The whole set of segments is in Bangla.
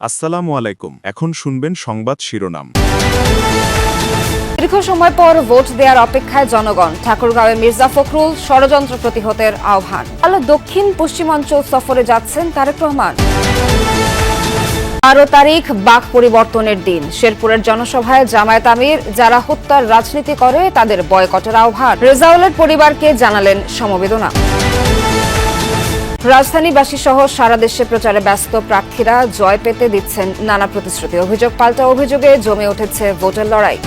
আসসালামু আলাইকুম। এখন শুনবেন সংবাদ শিরোনাম। দীর্ঘ সময় পর ভোট দেওয়ার অপেক্ষায় জনগণ, ঠাকুরগাঁওয়ে মির্জা ফখরুল ষড়যন্ত্র প্রতিহতের আহ্বান। আলো দক্ষিণ পশ্চিমাঞ্চল সফরে যাচ্ছেন তারেক রহমান। বারো তারিখ বাক পরিবর্তনের দিন। শেরপুরের জনসভায় জামায়াত আমির, যারা হত্যার রাজনীতি করে, তাদের বয়কটের আহ্বান। রেজাউলের পরিবারকে জানালেন সমবেদনা। রাজধানীবাসী সহ সারা দেশে প্রচারে ব্যস্ত প্রার্থীরা জয় পেতে দিচ্ছেন নানা প্রতিশ্রুতি। অভিযোগ পাল্টা অভিযোগে জমে উঠেছে ভোটের লড়াই।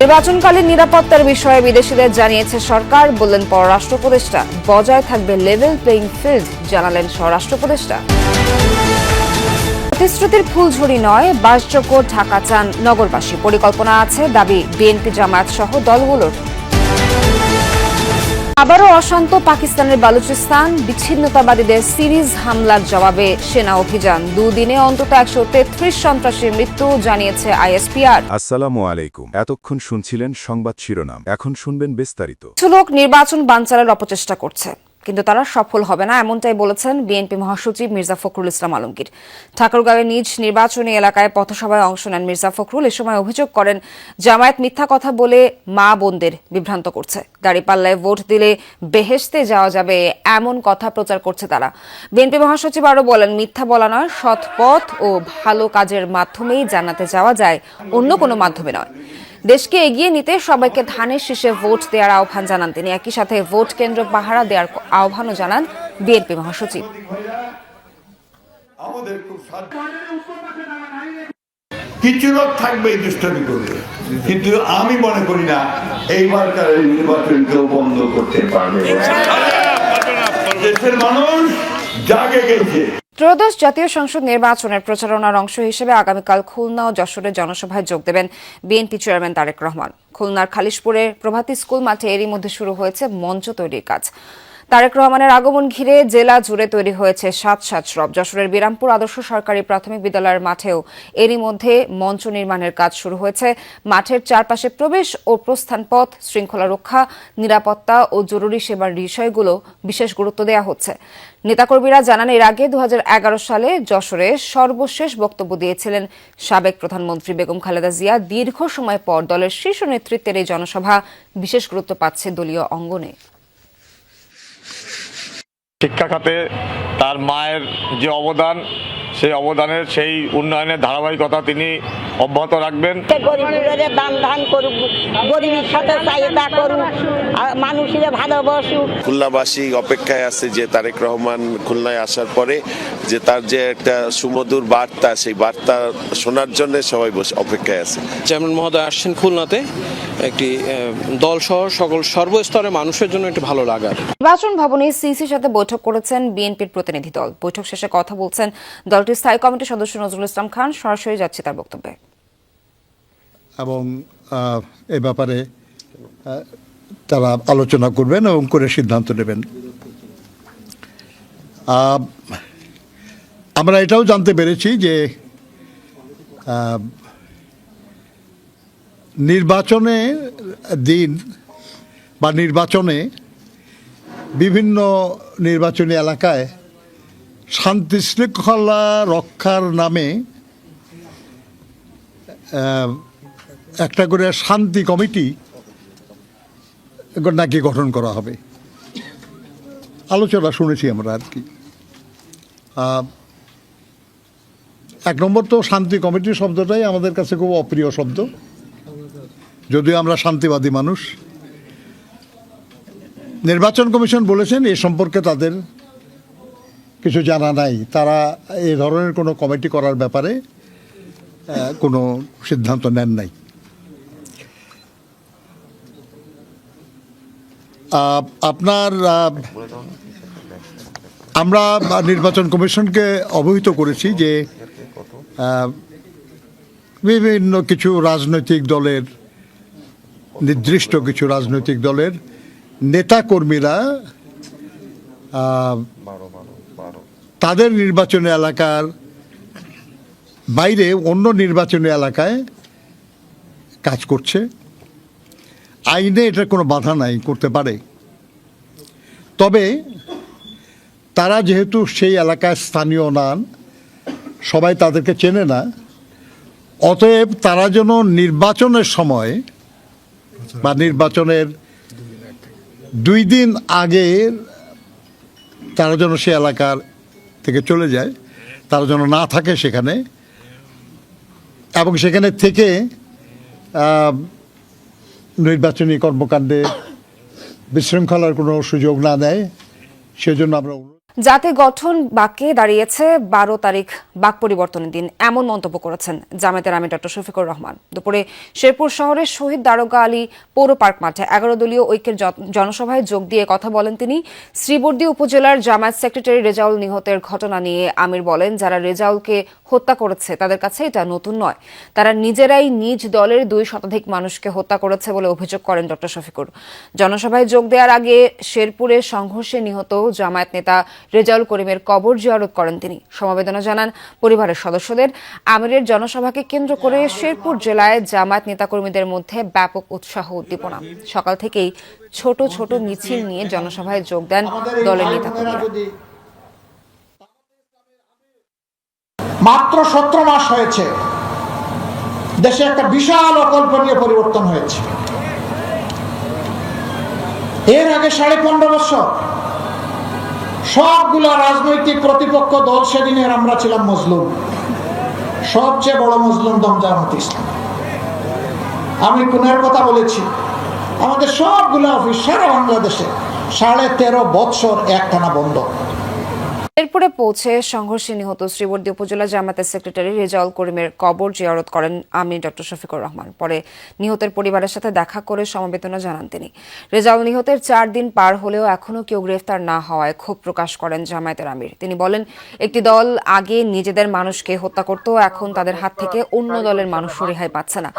নির্বাচনকালীন নিরাপত্তার বিষয়ে বিদেশিদের জানিয়েছে সরকার, বললেন পররাষ্ট্র উপদেষ্টা। বজায় থাকবে লেভেল প্লেইং ফিল্ড জানালেন স্বরাষ্ট্র উপদেষ্টা। প্রতিশ্রুতির ফুলঝুরি নয়, বাসযোগ্য ঢাকা চান নগরবাসী। পরিকল্পনা আছে, দাবি বিএনপি জামায়াত সহ দলগুলোর। আবারও অশান্ত পাকিস্তানের বালুচিস্তান বিচ্ছিন্নতাবাদীদের সিরিজ হামলার জবাবে সেনা অভিযান। দুদিনে অন্তত একশো তেত্রিশ সন্ত্রাসীর মৃত্যু জানিয়েছে আইএসপিআর। আসসালামু আলাইকুম। এতক্ষণ শুনছিলেন সংবাদ শিরোনাম। এখন শুনবেন বিস্তারিত। লোক নির্বাচন বানচালের অপচেষ্টা করছে। কিন্তু তারা সফল হবে না, এমনটাই বলেছেন বিএনপি মহাসচিব মির্জা ফখরুল ইসলাম আলমগীর। ঠাকুরগাঁওয়ের নিজ নির্বাচনী এলাকায় পথসভায় অংশ নেন মির্জা ফখরুল। এ সময় অভিযোগ করেন, জামায়াত মিথ্যা কথা বলে মা বোনদের বিভ্রান্ত করছে। দাঁড়িপাল্লায় ভোট দিলে বেহেশতে যাওয়া যাবে, এমন কথা প্রচার করছে তারা। বিএনপি মহাসচিব আরও বলেন, মিথ্যা বলা নয়, সৎ পথ ও ভালো কাজের মাধ্যমেই জানাতে যাওয়া যায়, অন্য কোনো মাধ্যমে নয়। দেশকে এগিয়ে নিতে সবাইকে ধানের শীষে ভোট দেওয়ার আহ্বান জানান তিনি। একই সাথে ভোট কেন্দ্র পাহারা দেওয়ার আহ্বানও জানান বিএনপি মহাসচিব। কিছু লোক থাকবে দুষ্টামি করবে কিন্তু আমি মনে করি না এইবারকার এই নির্বাচন কেউ বন্ধ করতে পারবে। দেশের মানুষ জাগে গেছে। ত্রয়োদশ জাতীয় সংসদ নির্বাচনের প্রচারণার অংশ হিসেবে আগামীকাল খুলনা ও যশোরে জনসভায় যোগ দেবেন বিএনপি চেয়ারম্যান তারেক রহমান। খুলনার খালিশপুরে প্রভাতী স্কুল মাঠে এরই মধ্যে শুরু হয়েছে মঞ্চ তৈরির কাজ। তারেক রহমানের আগমন ঘিরে জেলা জুড়ে তৈরি হয়েছে সাত সাত সরব। যশোরের বিরামপুর আদর্শ সরকারি প্রাথমিক বিদ্যালয়ের মাঠেও এরই মধ্যে মঞ্চ নির্মাণের কাজ শুরু হয়েছে। মাঠের চারপাশে প্রবেশ ও প্রস্থান পথ, শৃঙ্খলা রক্ষা, নিরাপত্তা ও জরুরি সেবার বিষয়গুলো বিশেষ গুরুত্ব দেওয়া হচ্ছে। নেতাকর্মীরা জানান, এর আগে দু হাজার এগারো সালে যশোরে সর্বশেষ বক্তব্য দিয়েছিলেন সাবেক প্রধানমন্ত্রী বেগম খালেদা জিয়া। দীর্ঘ সময় পর দলের শীর্ষ নেতৃত্বের এই জনসভা বিশেষ গুরুত্ব পাচ্ছে দলীয় অঙ্গনে। শিক্ষা খাতে তার মায়ের যে অবদান সেই অবদানের সেই উন্নয়নের ধারাবাহিকতা তিনি অব্যাহত রাখবেন। গরিবের দান দান করুক গরিবের সাথে চাহিদা করুক মানুষের ভালোবাসুক খুলনাবাসী অপেক্ষায় আছে যে তারেক রহমান খুলনায় আসার পরে যে তার যে একটা সুমধুর বার্তা সেই বার্তা শোনার জন্য সবাই বসে অপেক্ষায় আছে। চেয়ারম্যান মহোদয় আসছেন খুলনাতে। একটি দল সহ সকল সর্বস্তরের মানুষের জন্য একটি ভালো লাগার নির্বাচন ভবনে সিসির সাথে বৈঠক করেছেন বিএনপির প্রতিনিধি দল। বৈঠক শেষে কথা বলছেন দলটির স্থায়ী কমিটির সদস্য নজরুল ইসলাম খান। সরাসরি যাচ্ছে তার বক্তব্যে। এবং এ ব্যাপারে তারা আলোচনা করবেন এবং করে সিদ্ধান্ত নেবেন। আমরা এটাও জানতে পেরেছি যে নির্বাচনে দিন বা নির্বাচনে বিভিন্ন নির্বাচনী এলাকায় শান্তি শৃঙ্খলা রক্ষার নামে একটা করে শান্তি কমিটি নাকি গঠন করা হবে। আলোচনা শুনেছি আমরা আর কি। এক নম্বর তো শান্তি কমিটি শব্দটাই আমাদের কাছে খুব অপ্রিয় শব্দ। যদিও আমরা শান্তিবাদী মানুষ। নির্বাচন কমিশন বলেছেন এ সম্পর্কে তাদের কিছু জানা নাই। তারা এ ধরনের কোনো কমিটি করার ব্যাপারে কোনো সিদ্ধান্ত নেন নাই। আপনার আমরা নির্বাচন কমিশনকে অবহিত করেছি যে বিভিন্ন কিছু রাজনৈতিক দলের নির্দিষ্ট কিছু রাজনৈতিক দলের নেতাকর্মীরা তাদের নির্বাচনী এলাকার বাইরে অন্য নির্বাচনী এলাকায় কাজ করছে। আইনে এটার কোনো বাধা নাই, করতে পারে। তবে তারা যেহেতু সেই এলাকায় স্থানীয় নান, সবাই তাদেরকে চেনে না, অতএব তারা যেন নির্বাচনের সময় বা নির্বাচনের দুই দিন আগে তারা যেন সে এলাকার থেকে চলে যায়, তারা যেন না থাকে সেখানে। এবং সেখানে থেকে নির্বাচনী কর্মকাণ্ডে বিশৃঙ্খলার কোনো সুযোগ না দেয়, সেজন্য আমরা জাতি গঠন বাক্যে দাঁড়িয়েছে বারো তারিখ বাক পরিবর্তনের দিন, এমন মন্তব্য করেছেন জামায়াতের আমি ডক্টর শফিকুর রহমান। দুপুরে শেরপুর শহরের শহীদ দারোগা আলী পৌর পার্ক মাঠে এগারো দলীয় ঐক্যের জনসভায় যোগ দিয়ে কথা বলেন তিনি। শ্রীবর্দী উপজেলার জামায়াত সেক্রেটারি রেজাউল নিহতের ঘটনা নিয়ে আমির বলেন, যারা রেজাউলকে হত্যা করেছে তাদের কাছে এটা নতুন নয়। তারা নিজেরাই নিজ দলের দুই শতাধিক মানুষকে হত্যা করেছে বলে অভিযোগ করেন ডক্টর শফিকুর। জনসভায় যোগ দেওয়ার আগে শেরপুরে সংঘর্ষে নিহত জামায়াত নেতা রেজাউল করিমের কবর জিয়ারত করেন তিনি। সমবেদনা জানান পরিবারের সদস্যদের। আমিরের জনসভাকে কেন্দ্র করে শেরপুর জেলায় জামায়াত নেতাকর্মীদের মধ্যে ব্যাপক উৎসাহ উদ্দীপনা। সকাল থেকেই ছোট ছোট মিছিল নিয়ে জনসভায় যোগ দেন দলের নেতাকর্মীরা। মাত্র সতেরো মাস হয়েছে দেশে একটা বিশাল অকল্পনীয় পরিবর্তন হয়েছে। এর আগে সাড়ে পনেরো বছর সবগুলা রাজনৈতিক প্রতিপক্ষ দল সেদিনের আমরা ছিলাম মজলুম। সবচেয়ে বড় মজলুম দম জামাত ইসলাম। আমি কোনের কথা বলেছি। আমাদের সবগুলা অফিস সারা বাংলাদেশে সাড়ে তেরো বৎসর একটানা বন্ধ। এরপরে পৌঁছে সংঘর্ষে নিহত শ্রীবর্দী উপজেলা জামাতের সেক্রেটারি রেজাউল করিমের কবর জিয়ারত করেন আমি ডক্টর শফিকুর রহমান। পরে নিহতের পরিবারের সাথে দেখা করে সমবেদনা জানান তিনি। রেজাউল নিহতের চার দিন পার হলেও এখনও কেউ গ্রেফতার না হওয়ায় ক্ষোভ প্রকাশ করেন জামায়াতের আমির। তিনি বলেন, একটি দল আগে নিজেদের মানুষকে হত্যা করত, এখন তাদের হাত থেকে অন্য দলের মানুষও রেহাই পাচ্ছে না।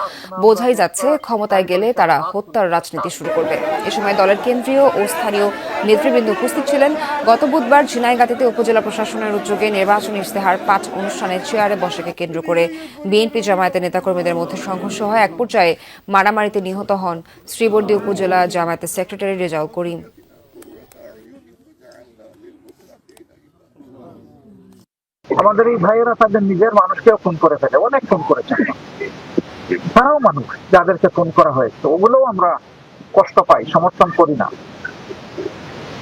বোঝাই যাচ্ছে, ক্ষমতায় গেলে তারা হত্যার রাজনীতি শুরু করবে। এ সময় দলের কেন্দ্রীয় ও স্থানীয় নেতৃবৃন্দ উপস্থিত ছিলেন। গত বুধবার ঝিনাইগাতিতে উপজেলা প্রশাসনের উদ্যোগে নির্বাচনী ইশতেহার পাঁচ অনুষ্ঠানে চেয়ারে বসাকে কেন্দ্র করে বিএনপি জামায়াতের নেতাকর্মীদের মধ্যে সংঘর্ষ হয়। এক পর্যায়ে মারামারিতে নিহত হন শ্রীবর্দী উপজেলা জামায়াতের সেক্রেটারি রেজাউল করিম। আমাদের এই ভাইয়েরা তাদের নিজের মানুষকেও খুন করে ফেলে, অনেক খুন করেছে। তারাও মানুষ যাদেরকে খুন করা হয়েছে, ওগুলোও আমরা কষ্ট পাই, সমর্থন করি না।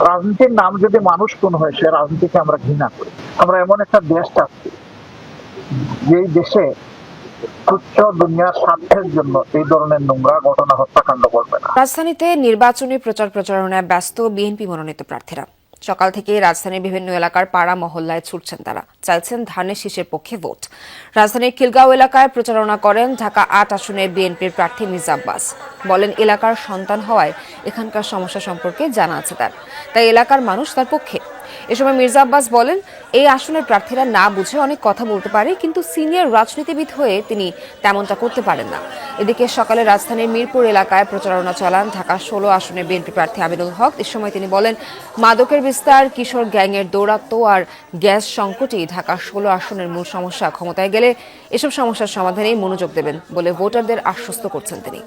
রাজনীতির নাম যদি মানুষ কোন হয়, সে রাজনীতিকে আমরা ঘৃণা করি। আমরা এমন একটা দেশ চাচ্ছি, যেই দেশে দুনিয়ার স্বার্থের জন্য এই ধরনের নোংরা ঘটনা হত্যাকাণ্ড করবে না। রাজধানীতে নির্বাচনী প্রচার প্রচারণায় ব্যস্ত বিএনপি মনোনীত প্রার্থীরা। সকাল থেকে রাজধানীর বিভিন্ন এলাকার পাড়া মহল্লায় ছুটছেন তারা। চাইছেন ধানের শীষের পক্ষে ভোট। রাজধানীর খিলগাঁও এলাকায় প্রচারণা করেন ঢাকা আট আসনের বিএনপির প্রার্থী মির্জা আব্বাস। বলেন, এলাকার সন্তান হওয়ায় এখানকার সমস্যা সম্পর্কে জানা আছে তার। তাই এলাকার মানুষ তার পক্ষে। এ সময় মির্জা আব্বাস বলেন, এই আসনের প্রার্থীরা না বুঝে অনেক কথা বলতে পারে, কিন্তু সিনিয়র রাজনীতিবিদ হয়ে তিনি তেমনটা করতে পারেন না। এদিকে সকালে রাজধানীর মিরপুর এলাকায় প্রচারণা চালান ঢাকা ষোলো আসনের বিএনপি প্রার্থী আমিনুল হক। এ সময় তিনি বলেন, মাদকের বিস্তার, কিশোর গ্যাংয়ের দৌরাত্ম্য আর গ্যাস সংকটই ঢাকা ষোলো আসনের মূল সমস্যা। ক্ষমতায় গেলে এসব সমস্যার সমাধানেই মনোযোগ দেবেন বলে ভোটারদের আশ্বস্ত করছেন তিনি।